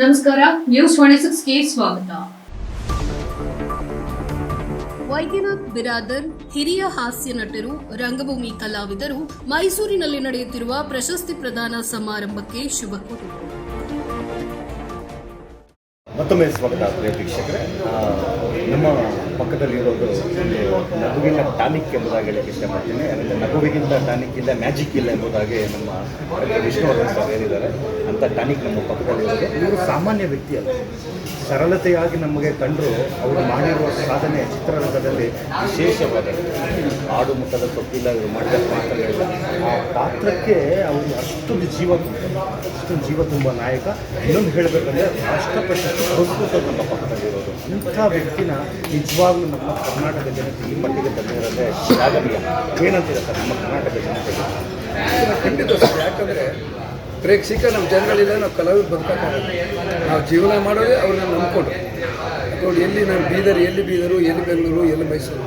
ನಮಸ್ಕಾರ news twenty ಸಿಕ್ಸ್ಗೆ ಸ್ವಾಗತ. ವೈದ್ಯನಾಥ್ ಬಿರಾದರ್, ಹಿರಿಯ ಹಾಸ್ಯ ನಟರು, ರಂಗಭೂಮಿ ಕಲಾವಿದರು ಮೈಸೂರಿನಲ್ಲಿ ನಡೆಯುತ್ತಿರುವ ಪ್ರಶಸ್ತಿ ಪ್ರದಾನ ಸಮಾರಂಭಕ್ಕೆ ಶುಭ ಕೋರಿದರು ಮತ್ತೊಮ್ಮೆ ಸ್ವಾಗತ ಪ್ರಿಯ ವೀಕ್ಷಕರೇ. ನಮ್ಮ ಪಕ್ಕದಲ್ಲಿರೋದು ಒಂದು ನಗುವಿನ ಟಾನಿಕ್ ಎಂಬುದಾಗಿ ಹೇಳಕ್ಕೆ ಇಷ್ಟಪಡ್ತೀನಿ. ಅಂದರೆ ನಗುವಿಗಿಂತ ಟಾನಿಕ್ ಇಲ್ಲ ಮ್ಯಾಜಿಕ್ ಇಲ್ಲ ಎಂಬುದಾಗಿ ನಮ್ಮ ವಿಷ್ಣುವರ್ಧನ್ ಸರ್ ಹೇಳಿದ್ದಾರೆ. ಅಂಥ ಟಾನಿಕ್ ನಮ್ಮ ಪಕ್ಕದಲ್ಲಿರೋದು. ಇವರು ಸಾಮಾನ್ಯ ವ್ಯಕ್ತಿ ಅಲ್ಲ. ಸರಳತೆಯಾಗಿ ನಮಗೆ ಕಂಡರು ಅವರು ಮಾಡಿರುವ ಸಾಧನೆ ಚಿತ್ರರಂಗದಲ್ಲಿ ವಿಶೇಷವಾದ ಆಡು ಮುಟ್ಟದ ತೊಪ್ಪಿಲ್ಲ ಇವರು ಮಾಡಿದ ಪಾತ್ರಗಳಿಲ್ಲ. ಆ ಪಾತ್ರಕ್ಕೆ ಅವರು ಅಷ್ಟೊಂದು ಜೀವ ಅಷ್ಟೊಂದು ಜೀವ ತುಂಬ ನಾಯಕ. ಇನ್ನೊಂದು ಹೇಳಬೇಕಂದ್ರೆ ರಾಷ್ಟ್ರ ಪ್ರಶಸ್ತಿ ನಮ್ಮ ಪಕ್ಕದಲ್ಲಿರೋದು ಇಂಥ ವ್ಯಕ್ತಿನ ನಿಜವಾಗ್ಲೂ ನಮ್ಮ ಕರ್ನಾಟಕ ಜನತೆ ಈ ಮಟ್ಟಿಗೆ ತಂದಿರೋದೇ ಶ್ಲಾಘನೀಯ ಏನಂತೀರ ಸರ್ ನಮ್ಮ ಕರ್ನಾಟಕ ಇದನ್ನ ಖಂಡಿತ ಸರ್ ಯಾಕಂದರೆ ಪ್ರೇಕ್ಷಕ ನಮ್ಮ ಜನಗಳಿಲ್ಲ ನಾವು ಕಲಾವಿದ್ರು ಬದುಕೋಕ್ಕಾಗಲ್ಲ ನಾವು ಜೀವನ ಮಾಡೋದೇ ಅವ್ರನ್ನ ನಂಬ್ಕೊಂಡು ನೋಡಿ ಎಲ್ಲಿ ನಾನು ಬೀದರ್ ಎಲ್ಲಿ ಬೀದರು ಎಲ್ಲಿ ಬೆಂಗಳೂರು ಎಲ್ಲಿ ಮೈಸೂರು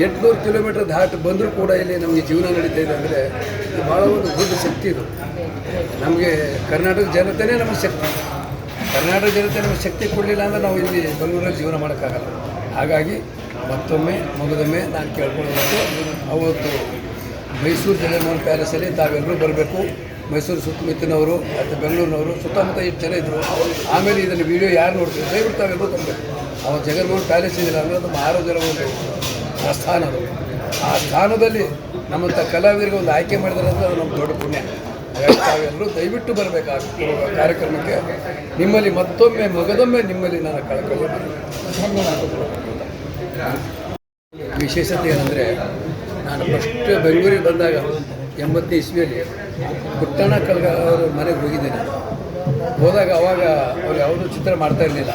ಎಂಟುನೂರು ಕಿಲೋಮೀಟರ್ ದಾಟ ಬಂದರೂ ಕೂಡ ಇಲ್ಲಿ ನಮಗೆ ಜೀವನ ನಡೀತಾ ಇದೆ ಅಂದರೆ ಭಾಳ ಒಂದು ದೊಡ್ಡ ಶಕ್ತಿ ಇದು ನಮಗೆ ಕರ್ನಾಟಕ ಜನತೆನೇ ನಮಗೆ ಶಕ್ತಿ ಕರ್ನಾಟಕ ಜನತೆ ನಮಗೆ ಶಕ್ತಿ ಕೊಡಲಿಲ್ಲ ಅಂದರೆ ನಾವು ಇಲ್ಲಿ ಬೆಂಗಳೂರಲ್ಲಿ ಜೀವನ ಮಾಡೋಕ್ಕಾಗಲ್ಲ. ಹಾಗಾಗಿ ಮತ್ತೊಮ್ಮೆ, ಮಗದೊಮ್ಮೆ ನಾನು ಕೇಳ್ಕೊಳ್ಳೋದು ಅವತ್ತು ಮೈಸೂರು ಜಗನ್ಮೋಹನ್ ಪ್ಯಾಲೇಸಲ್ಲಿ ತಾವೆಲ್ಲರೂ ಬರಬೇಕು. ಮೈಸೂರು ಸುತ್ತಮುತ್ತಿನವರು ಮತ್ತು ಬೆಂಗಳೂರಿನವರು, ಸುತ್ತಮುತ್ತ ಎಷ್ಟು ಜನ ಇದ್ದರು ಆಮೇಲೆ ಇದನ್ನು ವಿಡಿಯೋ ಯಾರು ನೋಡ್ತೀವಿ ದಯವಿಟ್ಟು ತಾವೆಲ್ಲರೂ ಬರಬೇಕು ಅವತ್ತು ಜಗನ್ಮೋಹನ್ ಪ್ಯಾಲೇಸ್ ಇದಿಲ್ಲ ಅಂದರೆ ಅದು ಮಹಾರಾಜರ ಒಂದು ಸ್ಥಾನ ಅದು. ಆ ಸ್ಥಾನದಲ್ಲಿ ನಮ್ಮಂಥ ಕಲಾವಿದರಿಗೆ ಒಂದು ಆಯ್ಕೆ ಮಾಡಿದ್ರೆ ಅಂದರೆ ಅದು ನಮ್ಮ ದೊಡ್ಡ ಪುಣ್ಯ. ತಾವೆಲ್ಲರೂ ದಯವಿಟ್ಟು ಬರಬೇಕು ಆ ಕಾರ್ಯಕ್ರಮಕ್ಕೆ ನಿಮ್ಮಲ್ಲಿ ಮತ್ತೊಮ್ಮೆ, ಮಗದೊಮ್ಮೆ ನಿಮ್ಮಲ್ಲಿ ನಾನು ಕಳ್ಕೊಳ್ಳಿ ವಿಶೇಷತೆ ಏನಂದರೆ, ನಾನು ಫಸ್ಟ್ ಬೆಂಗಳೂರಿಗೆ ಬಂದಾಗ ಎಂಬತ್ತನೇ ಇಸ್ವಿಯಲ್ಲಿ ಪುಟ್ಟಣ ಕಲ್ಗ ಅವರ ಮನೆಗೆ ಹೋಗಿದ್ದೇನೆ ಹೋದಾಗ ಅವಾಗ ಅವ್ರು ಯಾವುದೂ ಚಿತ್ರ ಮಾಡ್ತಾ ಇರಲಿಲ್ಲ.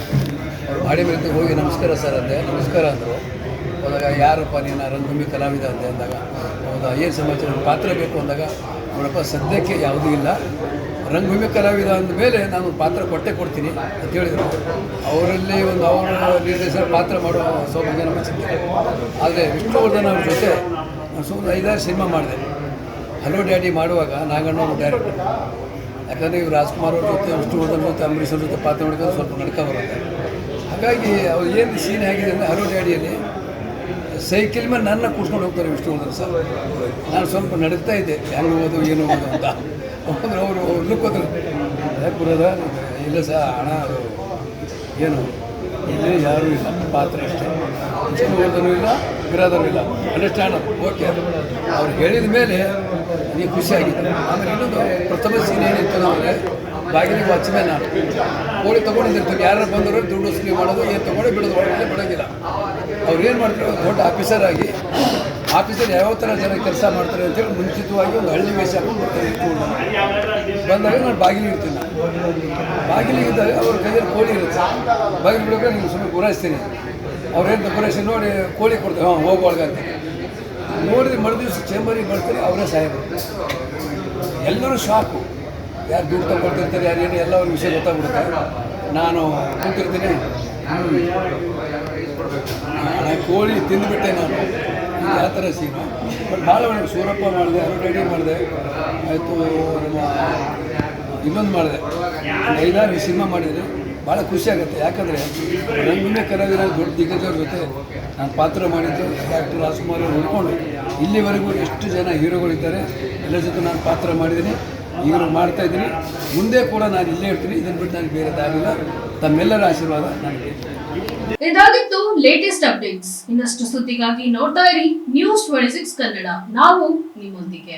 ಮಾಡಿ ಮೇಲೆ ಹೋಗಿ, ನಮಸ್ಕಾರ ಸರ್ ಅಂದೆ. ನಮಸ್ಕಾರ ಅಂದರು. ಹೋದಾಗ, ಯಾರಪ್ಪ ನೀನು? ರಂಗಭೂಮಿ ಕಲಾವಿದ ಅಂದೆ. ಅಂದಾಗ, ಹೌದಾ? ಏನು ಸಮಾಚಾರ? ಪಾತ್ರ ಬೇಕು? ಅಂದಾಗ ನೋಡಪ್ಪ ಸದ್ಯಕ್ಕೆ ಯಾವುದೂ ಇಲ್ಲ. ರಂಗಭೂಮಿ ಕಲಾವಿದ ಅಂದಮೇಲೆ ನಾನು ಪಾತ್ರ ಕೊಟ್ಟೆ ಕೊಡ್ತೀನಿ ಅಂತ ಹೇಳಿದರು. ಅವರಲ್ಲಿ ಒಂದು ಅವರ ನಿರ್ದೇಶನ ಪಾತ್ರ ಮಾಡೋ ಸೌಭಾಗ್ಯ ನಮ್ಮ ಸಿಕ್ಕಿದೆ ಆದರೆ ವಿಷ್ಣುವರ್ಧನ್ ಅವ್ರ ಜೊತೆ ನಾನು ಸುಮ್ಮನೆ ಐದಾರು ಸಿನಿಮಾ ಮಾಡಿದೆ. ಹಲೋ ಡ್ಯಾಡಿ ಮಾಡುವಾಗ ನಾಗಣ್ಣ ಅವರು ಡೈರೆಕ್ಟರ್ ಯಾಕಂದರೆ ಇವ್ರು ರಾಜ್ಕುಮಾರ್ ಅವ್ರ ಜೊತೆ, ವಿಷ್ಣುವರ್ಧನ್ ಜೊತೆ, ಅಂಬರೀಷ್ ಜೊತೆ ಪಾತ್ರ ಮಾಡಿಕೊಂಡು ಸ್ವಲ್ಪ ನಡ್ಕೊಂಡು ಬರುತ್ತೆ ಹಾಗಾಗಿ ಅವ್ರು ಏನು ಸೀನ್ ಆಗಿದೆ ಅಂದರೆ ಹಲೋ ಡ್ಯಾಡಿಯಲ್ಲಿ ಸೈಕಲ್ ಮೇಲೆ ನನ್ನ ಕೂರ್ಸ್ಕೊಂಡು ಹೋಗ್ತಾರೆ ವಿಷ್ಣುವರ್ಧನ್ ಸರ್. ನಾನು ಸ್ವಲ್ಪ ನಡೀತಾ ಇದ್ದೆ, ಹೆಂಗೆ ಹೋಗೋದು, ಏನು ಹೋಗೋದು ಅಂತ. ಅವರು ಲುಕ್ ಹೋದ್ರು ಯಾಕೆ ಇಲ್ಲ ಸರ್, ಹಣ ಏನು, ಇಲ್ಲಿ ಯಾರು ಇಲ್ಲ, ಪಾತ್ರ ಅಷ್ಟೇ. ವಿಷ್ಣುವರ್ಧನೂ ಇಲ್ಲ ಬಿರಾದರೂ ಇಲ್ಲ. ಅಂಡರ್ಸ್ಟ್ಯಾಂಡ್ ಓಕೆ ಅವ್ರು ಹೇಳಿದ ಮೇಲೆ ನೀವು ಖುಷಿಯಾಗಿದೆ ಆಮೇಲೆ ಇನ್ನೊಂದು ಪ್ರಥಮ ಸೀನ್ ಏನಿತ್ತು ಅಂದರೆ ಬಾಗಿಲಿಗೆ ವಾಚ್ಮ್ಯಾನ್ ನಾನು ಕೋಳಿ ತೊಗೊಂಡಿರ್ತೀವಿ ಯಾರು ಬಂದರು ದುಡ್ಡು ವಸೂಲಿ ಮಾಡೋದು, ಏನು ತೊಗೊಂಡು ಬಿಡೋದು ಒಳಗಡೆ ಬಿಡೋದಿಲ್ಲ ಅವ್ರು ಏನು ಮಾಡ್ತಾರೆ? ದೊಡ್ಡ ಆಫೀಸರ್ ಆಗಿ ಆಫೀಸರ್ ಯಾವ ಥರ ಜನ ಕೆಲಸ ಮಾಡ್ತಾರೆ ಅಂತೇಳಿ ಮುಂಚಿತವಾಗಿ ಒಂದು ಹಳ್ಳಿ ವೇಷ ಹಾಕೊಂಡು ಬಂದಾಗ ನಾನು ಬಾಗಿಲು ಇರ್ತೀನಿ ಬಾಗಿಲಿಗೆ ಇದ್ದಾಗ ಅವ್ರ ಕೈಯಲ್ಲಿ ಕೋಳಿ ಇರುತ್ತೆ. ಬಾಗಿಲು ಬಿಡೋಕೆ ನೀವು ಸುಮ್ಮನೆ ಗುರಾಯಿಸ್ತೀನಿ. ಅವ್ರೇನು ಡೆಕೋರೇಷನ್ ನೋಡಿ ಕೋಳಿ ಕೊಡ್ತಾರೆ. ಹಾಂ ಹೋಗುವಾಗ ಅಂತ. ಮರು ದಿವಸ ಚೇಂಬರಿಗೆ ಬರ್ತಾರೆ, ಅವರೇ ಸಾಹೇಬರು. ಎಲ್ಲರೂ ಶಾಕು ಯಾರು ದುಡ್ಡು ತಗೊಳ್ತಿರ್ತಾರೆ ಯಾರು ಏನು, ಎಲ್ಲ ಒಂದು ವಿಷಯ ಗೊತ್ತಾಗ್ಬಿಡುತ್ತೆ. ನಾನು ಕೂತಿರ್ತೀನಿ. ಕೋಳಿ ತಿಂದುಬಿಟ್ಟೆ ನಾನು. ಯಾವ ಥರ ಸೀನು ಬಟ್ ಭಾಳ ಒಳ್ಳೆ ಸೂರಪ್ಪ ಮಾಡಿದೆ ಅರು ರೆಡಿ ಮಾಡಿದೆ. ಆಯಿತು ಇನ್ನೊಂದು ಮಾಡಿದೆ. ಐದಾರು ಸಿನಿಮಾ ಮಾಡಿದರೆ ಭಾಳ ಖುಷಿ ಆಗುತ್ತೆ. ಯಾಕಂದರೆ ನನ್ನ ಕಲಾವಿದ ದೊಡ್ಡ ದಿಗ್ಗಜರ ಜೊತೆ ನಾನು ಪಾತ್ರ ಮಾಡಿದ್ದು ಡಾಕ್ಟರ್ ರಾಜ್ಕುಮಾರ್ ಅವ್ರು ಹುಡ್ಕೊಂಡು ಇಲ್ಲಿವರೆಗೂ ಎಷ್ಟು ಜನ ಹೀರೋಗಳಿದ್ದಾರೆ ಎಲ್ಲರ ಜೊತೆ ನಾನು ಪಾತ್ರ ಮಾಡಿದ್ದೀನಿ. ಈಗಲೂ ಮಾಡ್ತಾ ಇದ್ದೀನಿ. ಮುಂದೆ ಕೂಡ ನಾನು ಇಲ್ಲೇ ಇರ್ತೀನಿ. ಇದನ್ನು ಬಿಟ್ಟು ನನಗೆ ಬೇರೆ ದಾರಿಲ್ಲ ತಮ್ಮೆಲ್ಲರ ಆಶೀರ್ವಾದ ನನಗೆ ಇದಾಗಿತ್ತು ಲೇಟೆಸ್ಟ್ ಅಪ್ಡೇಟ್ಸ್ ಇನ್ನಷ್ಟು ಸುದ್ದಿಗಾಗಿ ನೋಡ್ತಾ ಇರಿ ನ್ಯೂಸ್ ಟ್ವೆಂಟಿ ಸಿಕ್ಸ್ ಕನ್ನಡ. ನಾವು ನಿಮ್ಮೊಂದಿಗೆ.